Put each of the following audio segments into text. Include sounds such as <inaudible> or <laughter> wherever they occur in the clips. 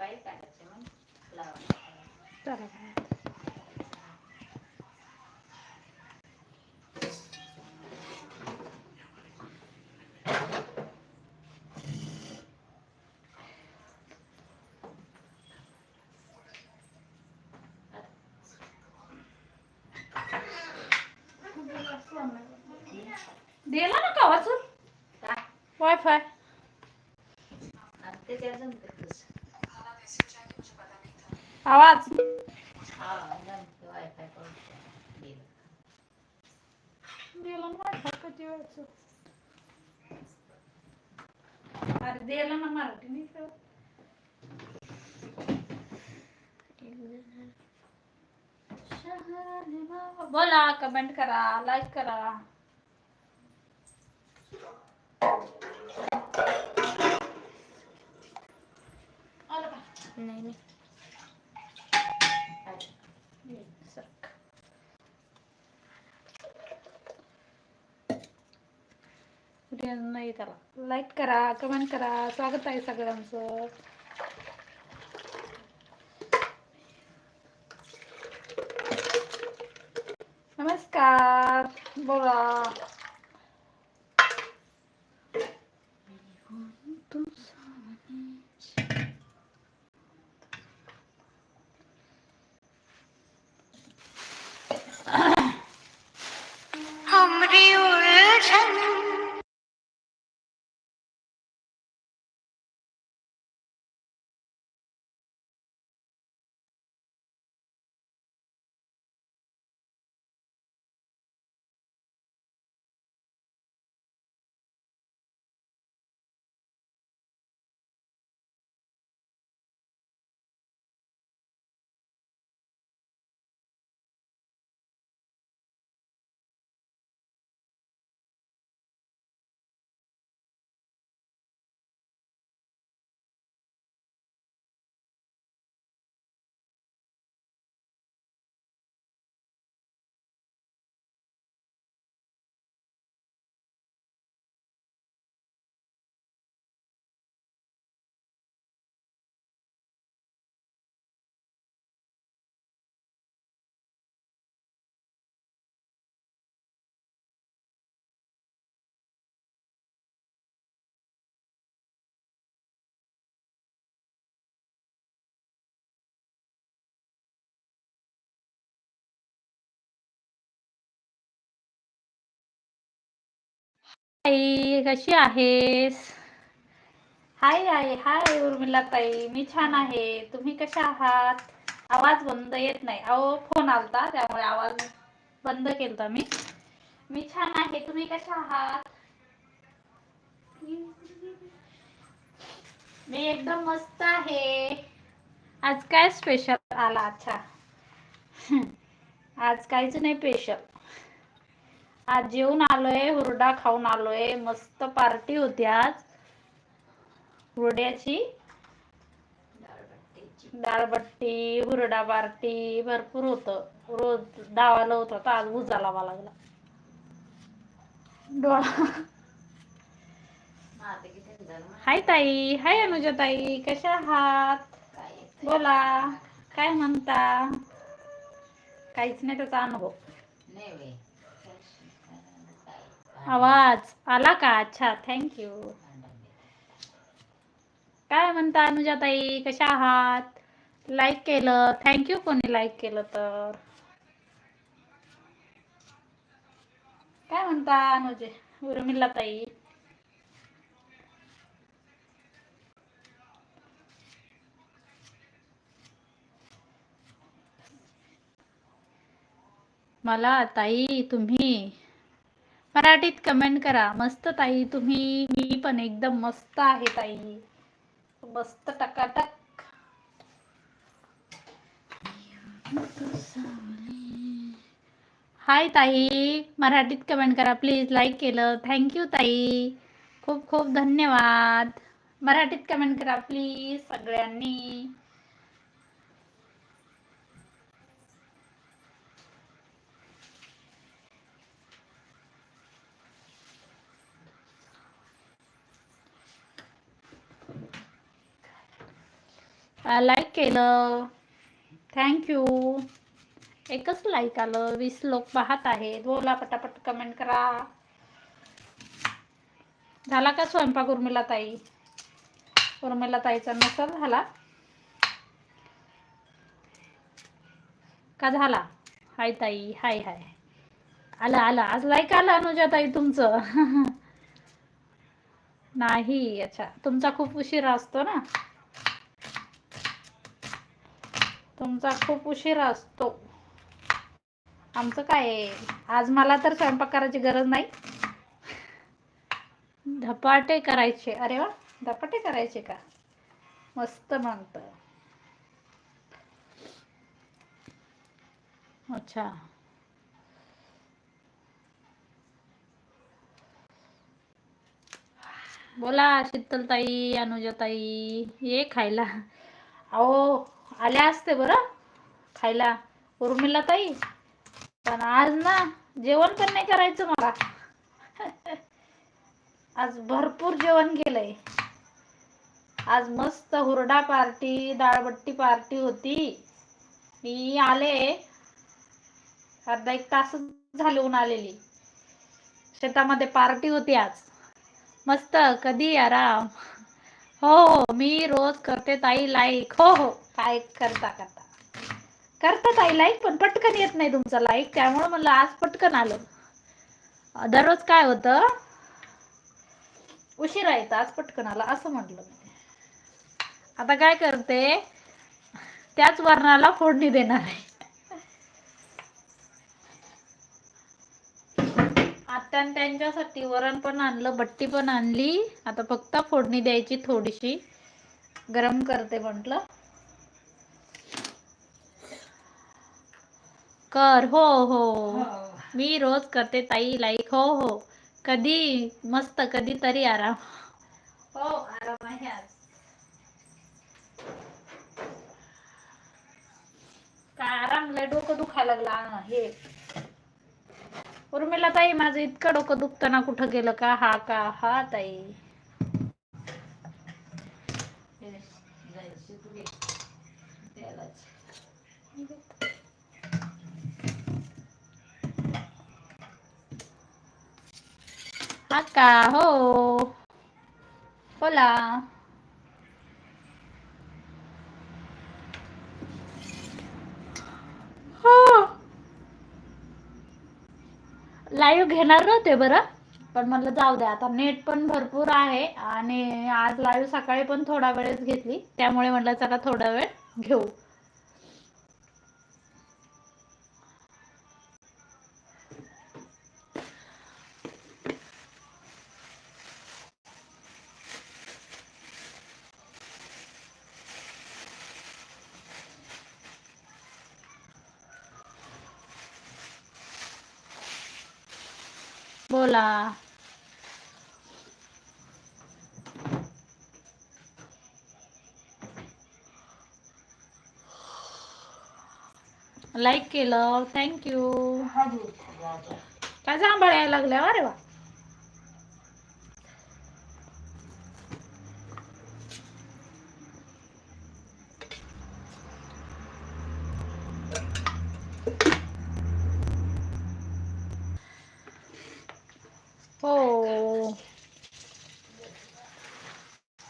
पाय काढायचे मग. लावायचे. दिला ना का वाचून? का? वायफाय आता ते त्या जमतं तसं. आवाज हा, जमतं वायफाय करून दिलं. दिला ना वायफाय किती वेळचं अरे दिला ना मराठी नाही. बोला कमेंट करा लाईक करा आलं का? नाही नाही काय? सरक. नाही त्याला. लाईक करा कमेंट करा. स्वागत आहे सगळ्यांचं. नमस्कार. बोला. ताई कशी आहेस? हाय हाय हाय उर्मिला ताई मी छान आहे. तुम्ही कशा आहात? आवाज बंद येत नाही. अहो फोन आलता त्यामुळे आवाज बंद केलता मी. मी छान आहे. तुम्ही कशा आहात? मी एकदम मस्त आहे. आज काय स्पेशल आला? अच्छा. <laughs> आज काहीच नाही स्पेशल आज जेवून आलोय हुरडा खाऊन आलोय. मस्त पार्टी होती आज. हुरड्याची. दाळबट्टी डाळबट्टी हुरडा पार्टी भरपूर होत. रोज डावाला होत होता आज उजा लावा लागला. डोळा. हाय ताई हाय अनुजा ताई कशा आहात? बोला काय म्हणता? काहीच नाही त्याचा अनुभव. नाही आवाज आला का? अच्छा थँक्यू काय म्हणता अनुजाताई? कशा आहात? लाईक केलं. थँक्यू कोणी लाईक केलं तर. काय म्हणता अनुजे उर्मिला ताई मला ताई तुम्ही मराठीत कमेंट करा. मस्त ताई तुम्ही मी पण एकदम मस्त आहे ताई. मस्त टकाटक. हाय ताई मराठीत कमेंट करा. प्लीज लाईक केलं. थँक्यू ताई. खूप खूप धन्यवाद. मराठीत कमेंट करा प्लीज सगळ्यांनी. लाईक केलं. थँक्यू एकच लाईक आलं. वीस लोक पाहत आहेत. बोला पटापट कमेंट करा. झाला का स्वयंपाक उर्मिला ताई? उर्मिला ताईचा नसल झाला? का झाला? हाय ताई हाय हाय. आलं आलं. आज लाईक आलं अनुजा ताई तुमचं. <laughs> नाही अच्छा. तुमचा खूप उशीर असतो ना? तुमचा खूप उशीर असतो. आमचं काय आहे? आज मला तर स्वयंपाक करायची गरज नाही. धपाटे करायचे. अरे वा धपाटे करायचे का? मस्त म्हणत. अच्छा. बोला शीतलताई अनुजाताई ये खायला. अहो आल्या असते बरं खायला. उर्मिला ताई पण आज ना जेवण पण नाही करायचं मला. <laughs> आज भरपूर जेवण केलंय. आज मस्त हुरडा पार्टी डाळबट्टी पार्टी होती. मी आले. अर्धा एक तास झाले आलेली. शेतामध्ये पार्टी होती आज. मस्त कधी आराम हो हो मी रोज करते ताई लाईक. हो हो. काय करता करता. करता ताई लाईक पण पटकन येत नाही तुमचा लाईक त्यामुळे म्हणलं आज पटकन आलं. दररोज काय होतं? उशिरा येतं आज पटकन आलं असं म्हटलं आता काय करते? त्याच वर्णाला फोडणी देणार आहे. आता त्यांच्यासाठी वरण पण आणलं बट्टी पण आणली. आता फक्त फोडणी द्यायची थोडीशी. गरम करते म्हटलं. कर हो हो. मी रोज करते ताई लाईक हो हो. कधी मस्त कधीतरी आराम. हो आराम आहे आज. काय आराम? लय डोकं दुखायला लागला हे उर्मिला ताई माझं इतकं डोकं दुखताना कुठं गेलं का? हा का? हा ताई. Acá, oh. Hola. हो बोला लाईव्ह घेणार नव्हते बरं पण म्हणलं जाऊ द्या आता नेट पण भरपूर आहे आणि आज लाईव्ह सकाळी पण थोडा वेळच घेतली त्यामुळे म्हटलं चला थोडा वेळ घेऊ बोला. लाईक केलं. थँक्यू काय जांभळ यायला लागल्या? अरे वा. हो.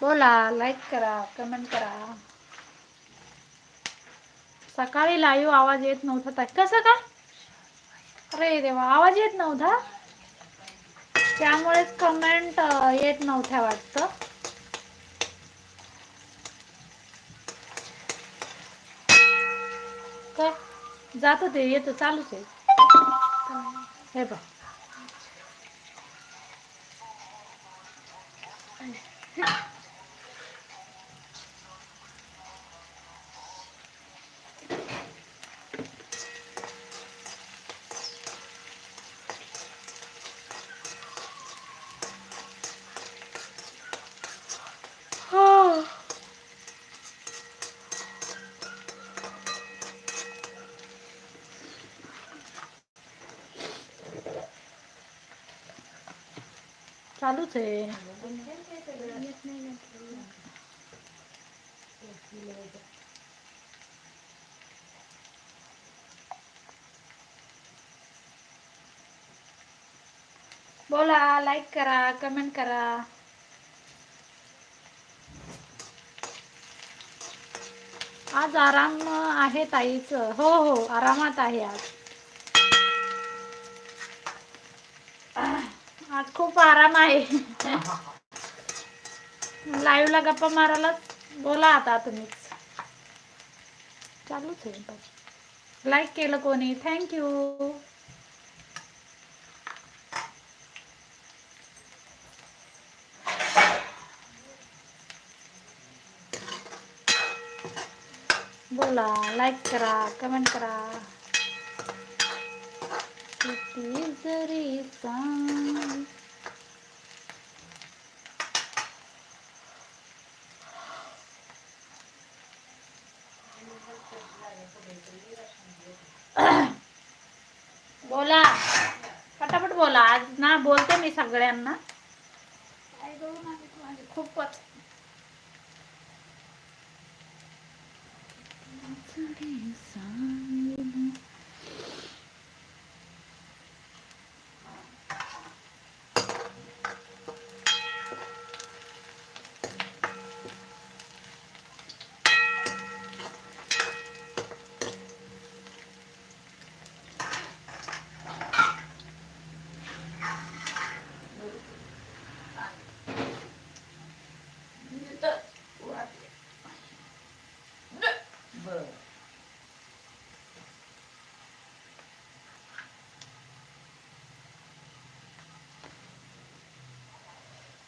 बोला लाईक करा कमेंट करा. सकाळी लाईव्ह आवाज येत नव्हता कसं काय अरे देवा आवाज येत नव्हता? त्यामुळेच कमेंट येत नव्हत्या वाटतं. काय जात ते येतं चालूच आहे. हे बघ हो चालूच आहे. बोला लाईक करा कमेंट करा. आज आराम आहे ताईच. हो हो आरामात आहे आज. आज खूप आराम आहे. लाईव्हला गप्पा मारायला बोला आता तुम्हीच चालूच आहे. लाईक केलं कोणी? थँक्यू बोला लाईक करा कमेंट करा. किती जरी सांग. बोला. पटापट बोला. आज ना बोलते मी सगळ्यांना. काय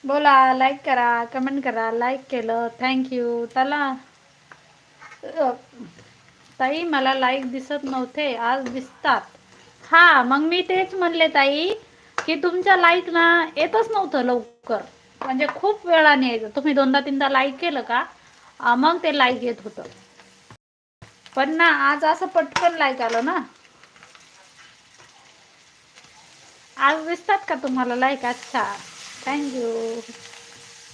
बोला लाईक करा कमेंट करा लाईक केलं. थँक्यू त्याला ताई मला लाईक दिसत नव्हते. आज दिसतात. हा मग मी तेच म्हणले ताई की तुमच्या लाईक ना येतच नव्हतं लवकर. म्हणजे खूप वेळाने यायचं तुम्ही दोनदा तीनदा लाईक केलं का? मग ते लाईक येत होतं. पण ना आज असं पटकन लाईक आलं ना. आज दिसतात का तुम्हाला लाईक अच्छा. थँक्यू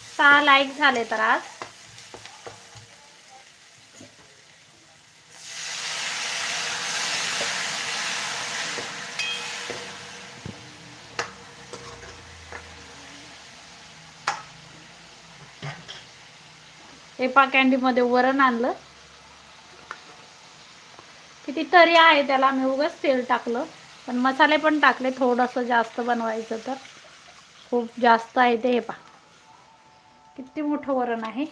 सहा लाईक झाले तर आज. एपा कॅन्डीमध्ये वरण आणलं. किती तरी आहे त्याला मी उगाच तेल टाकलं. पण मसाले पण टाकले थोडंसं जास्त बनवायचं तर. खूप जास्त आहे ते हे पा किती मोठं वरण आहे.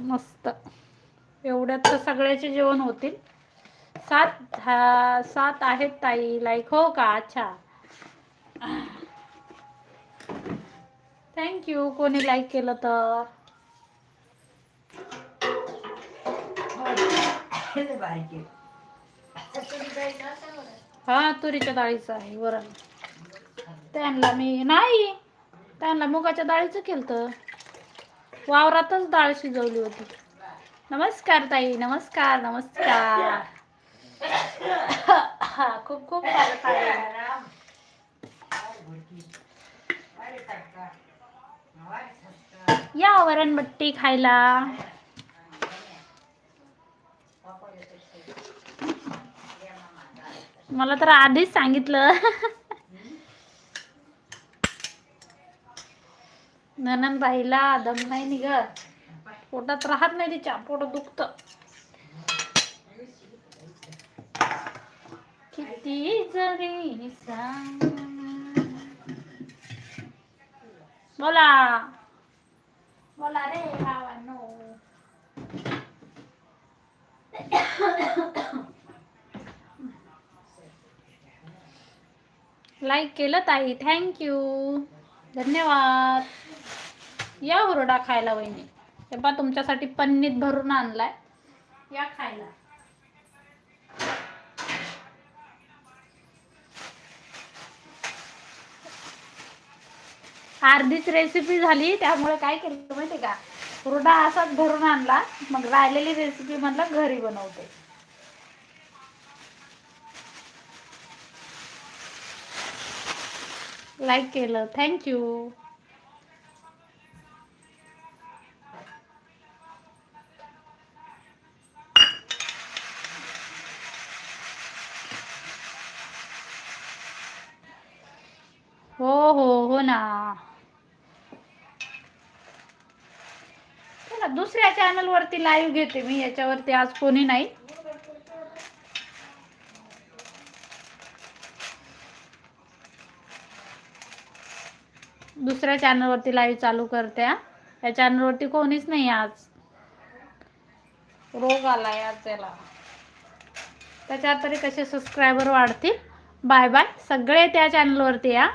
मस्त. एवढ्यात तर सगळ्याचे जेवण होतील. सात हा सात आहेत ताई. लाईक हो का? अच्छा. थँक्यू कोणी लाईक केलं तर? बाय हा तुरीच्या डाळीचं आहे वरण. त्यांना मी नाही त्यांना मुगाच्या डाळीचं केलं वावरातच डाळ शिजवली होती. नमस्कार ताई नमस्कार नमस्कार. हा खूप खूप या वरण बट्टी खायला. मला तर आधीच सांगितलं. ननन बाईला दम नाही निघत. पोटात राहत नाही तिच्या पोट दुखत. किती जरी बोला. बोला रे भावानो. लाईक केलं ताई. थँक्यू धन्यवाद. या हुरडा खायला वहिनी. ते तुमच्यासाठी पन्नीत भरून आणलाय. या खायला. अर्धीच रेसिपी झाली त्यामुळे काय केलं माहिती का? हुरडा असाच भरून आणला. मग राहिलेली रेसिपी म्हटलं घरी बनवते. लाईक केलं. थँक्यू हो हो हो ना. चला दुसऱ्या चॅनलवरती लाईव्ह घेते मी. याच्यावरती आज कोणी नाही. दुसऱ्या चॅनलवरती लाईव्ह चालू करते या चॅनलवरती कोणीच नाही आज. रोग आलाय आज त्याला त्याच्यात तरी कसे सबस्क्रायबर वाढतील? बाय बाय सगळे त्या चॅनलवरती या